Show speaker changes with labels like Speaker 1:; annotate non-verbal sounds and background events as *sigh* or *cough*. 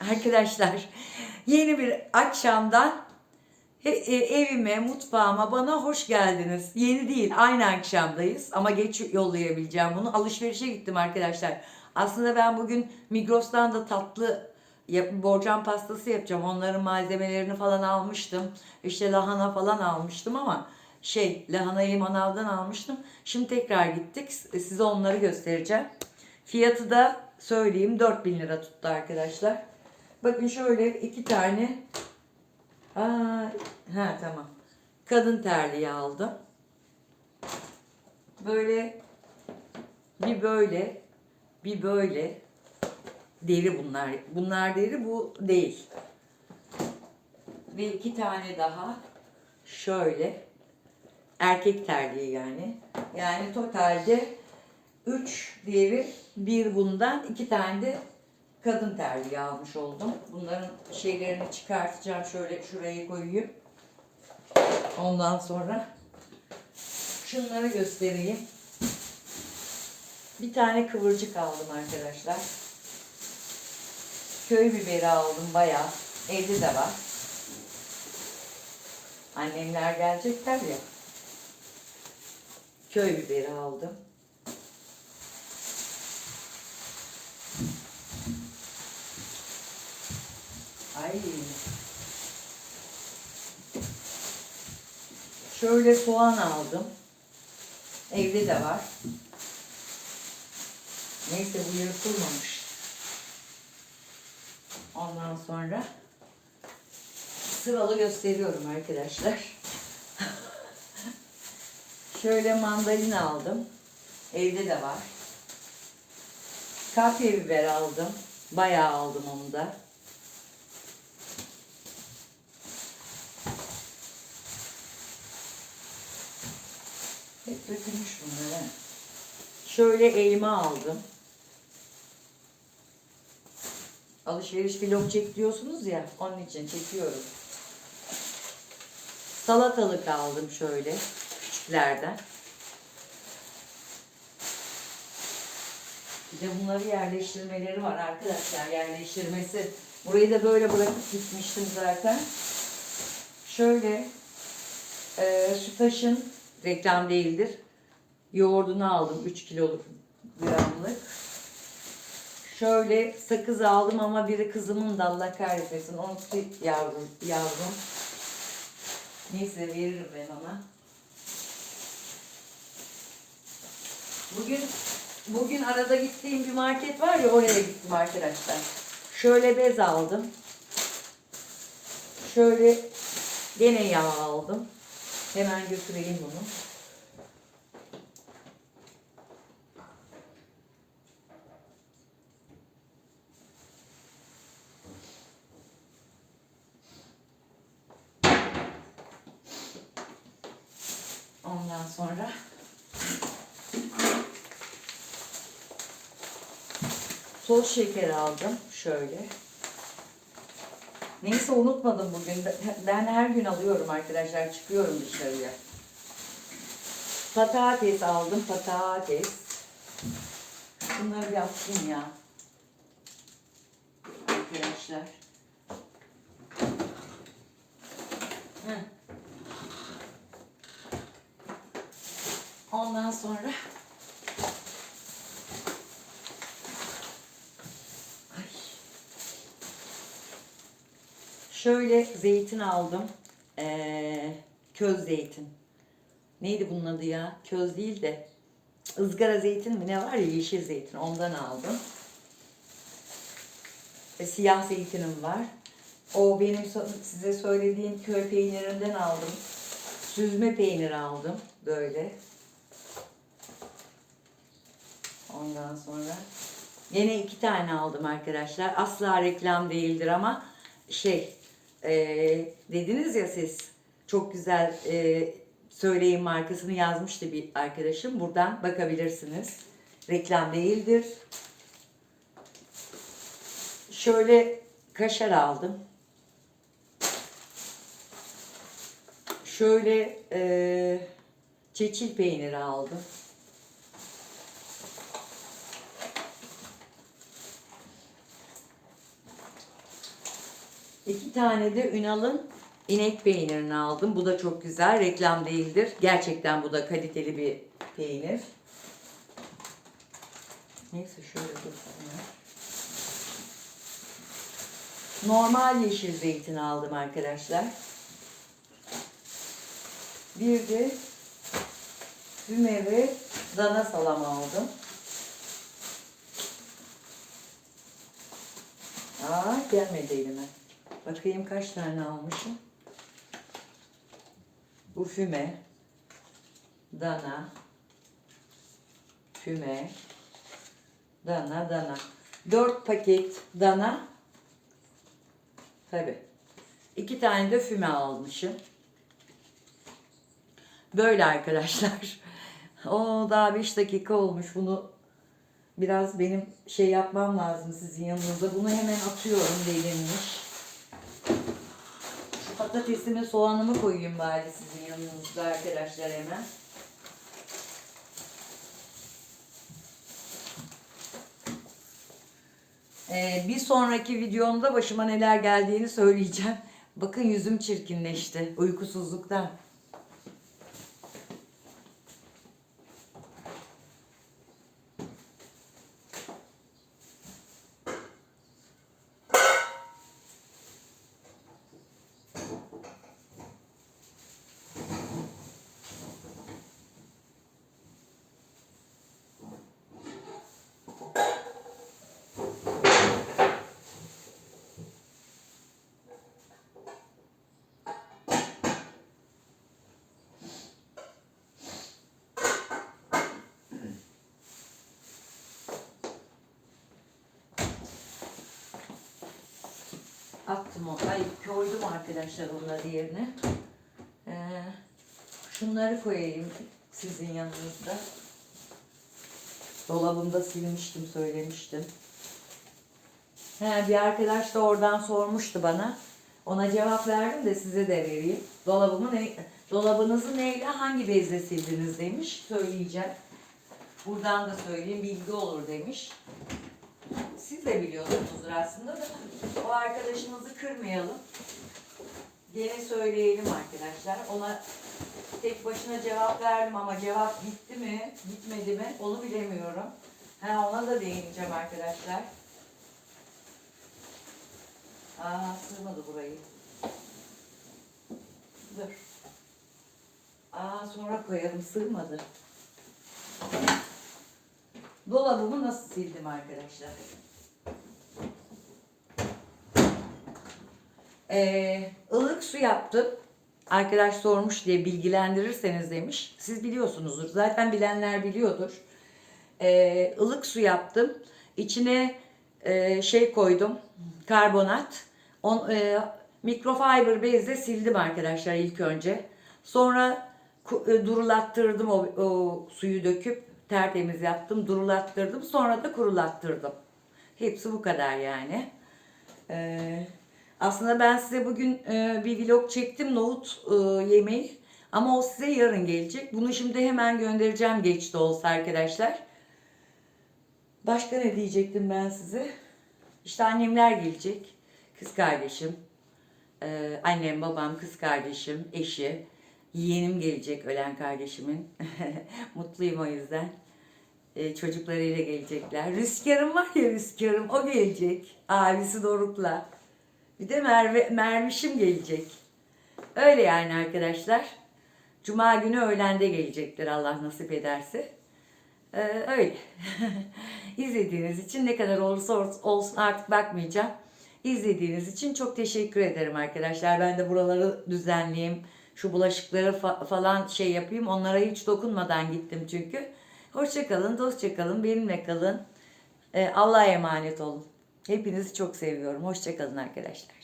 Speaker 1: Arkadaşlar yeni bir akşamdan e, evime, mutfağıma bana hoş geldiniz. Yeni değil, aynı akşamdayız ama geç yollayabileceğim bunu. Alışverişe gittim arkadaşlar. Aslında ben bugün Migros'tan da tatlı borcam pastası yapacağım. Onların malzemelerini falan almıştım. İşte lahana falan almıştım ama şey lahanayı manavdan almıştım. Şimdi tekrar gittik. Size onları göstereceğim. Fiyatı da söyleyeyim 4000 lira tuttu arkadaşlar. Bakın şöyle iki tane Aa, ha tamam. Kadın terliği aldım. Böyle bir böyle bir böyle deri bunlar. Bunlar deri bu değil. Ve iki tane daha şöyle erkek terliği yani. Yani totalde 3 deri, bir bundan, iki tane de kadın terliği almış oldum. Bunların şeylerini çıkartacağım. Şöyle şuraya koyayım. Ondan sonra şunları göstereyim. Bir tane kıvırcık aldım arkadaşlar. Köy biberi aldım bayağı. Evde de var. Annemler gelecekler ya. Köy biberi aldım. Ay. Şöyle soğan aldım. Evde de var. Neyse bu yırtılmamış. Ondan sonra sıralı gösteriyorum arkadaşlar. *laughs* Şöyle mandalina aldım. Evde de var. Kapya biber aldım. Bayağı aldım onu da. Hep dökülmüş bunlar ha. Şöyle elma aldım. Alışveriş vlog çek diyorsunuz ya onun için çekiyorum. Salatalık aldım şöyle küçüklerden. Bir de bunları yerleştirmeleri var arkadaşlar yerleştirmesi. Burayı da böyle bırakıp gitmiştim zaten. Şöyle e, Sütaş'ın reklam değildir. Yoğurdunu aldım 3 kiloluk gramlık. Şöyle sakız aldım ama biri kızımın da Allah kahretmesin. Onu yavrum, yavrum. Neyse veririm ben ona. Bugün bugün arada gittiğim bir market var ya oraya gittim arkadaşlar. Şöyle bez aldım. Şöyle gene yağ aldım. Hemen götüreyim bunu. Ondan sonra toz şeker aldım şöyle. Neyse unutmadım bugün. Ben her gün alıyorum arkadaşlar. Çıkıyorum dışarıya. Patates aldım. Patates. Bunları bir atayım ya. Arkadaşlar. Ondan sonra Şöyle zeytin aldım. Ee, köz zeytin. Neydi bunun adı ya? Köz değil de ızgara zeytin mi ne var ya yeşil zeytin ondan aldım. Ve siyah zeytinim var. O benim size söylediğim köy peynirinden aldım. Süzme peynir aldım böyle. Ondan sonra yine iki tane aldım arkadaşlar. Asla reklam değildir ama şey e, dediniz ya siz çok güzel e, söyleyin markasını yazmıştı bir arkadaşım. Buradan bakabilirsiniz. Reklam değildir. Şöyle kaşar aldım. Şöyle e, çeçil peyniri aldım. İki tane de Ünal'ın inek peynirini aldım. Bu da çok güzel. Reklam değildir. Gerçekten bu da kaliteli bir peynir. Neyse şöyle dursunlar. Normal yeşil zeytin aldım arkadaşlar. Bir de füme ve dana salam aldım. Aa gelmedi elime. Bakayım kaç tane almışım. Bu füme, dana, füme, dana, dana. Dört paket dana. Tabi. İki tane de füme almışım. Böyle arkadaşlar. *laughs* O daha 5 dakika olmuş. Bunu biraz benim şey yapmam lazım sizin yanınızda. Bunu hemen atıyorum delinmiş. Patatesimi soğanımı koyayım bari sizin yanınızda arkadaşlar hemen. Ee, bir sonraki videomda başıma neler geldiğini söyleyeceğim. Bakın yüzüm çirkinleşti uykusuzluktan. Attım o. Ay koydum arkadaşlar onları yerine. Ee, şunları koyayım sizin yanınızda. Dolabımda silmiştim söylemiştim. He, bir arkadaş da oradan sormuştu bana. Ona cevap verdim de size de vereyim. Dolabımı ne, dolabınızı neyle hangi bezle sildiniz demiş. Söyleyeceğim. Buradan da söyleyeyim bilgi olur demiş. Siz de biliyorsunuzdur aslında da o arkadaşımızı kırmayalım. Gene söyleyelim arkadaşlar. Ona tek başına cevap verdim ama cevap gitti mi, gitmedi mi onu bilemiyorum. Ha ona da değineceğim arkadaşlar. Aa sığmadı burayı. Dur. Aa sonra koyalım sığmadı. Dolabımı nasıl sildim arkadaşlar? Ee, ılık su yaptım. Arkadaş sormuş diye bilgilendirirseniz demiş. Siz biliyorsunuzdur. Zaten bilenler biliyordur. Ee, ılık su yaptım. İçine e, şey koydum. Karbonat. On, e, mikrofiber bezle sildim arkadaşlar ilk önce. Sonra e, durulattırdım o, o suyu döküp tertemiz yaptım. Durulattırdım. Sonra da kurulattırdım. Hepsi bu kadar yani. Ee, aslında ben size bugün e, bir vlog çektim nohut e, yemeği. Ama o size yarın gelecek. Bunu şimdi hemen göndereceğim geç de olsa arkadaşlar. Başka ne diyecektim ben size? İşte annemler gelecek. Kız kardeşim. e, annem, babam, kız kardeşim, eşi. Yeğenim gelecek ölen kardeşimin. *laughs* Mutluyum o yüzden. E, çocuklarıyla gelecekler. Rüzgarım var ya rüzgarım o gelecek. Abisi Doruk'la. Bir de Merve, Mermişim gelecek. Öyle yani arkadaşlar. Cuma günü öğlende gelecekler Allah nasip ederse. Ee, öyle. *laughs* İzlediğiniz için ne kadar olursa olsun artık bakmayacağım. İzlediğiniz için çok teşekkür ederim arkadaşlar. Ben de buraları düzenleyeyim. Şu bulaşıkları fa- falan şey yapayım. Onlara hiç dokunmadan gittim çünkü. Hoşçakalın, dostça kalın, benimle kalın. Ee, Allah'a emanet olun. Hepinizi çok seviyorum. Hoşçakalın arkadaşlar.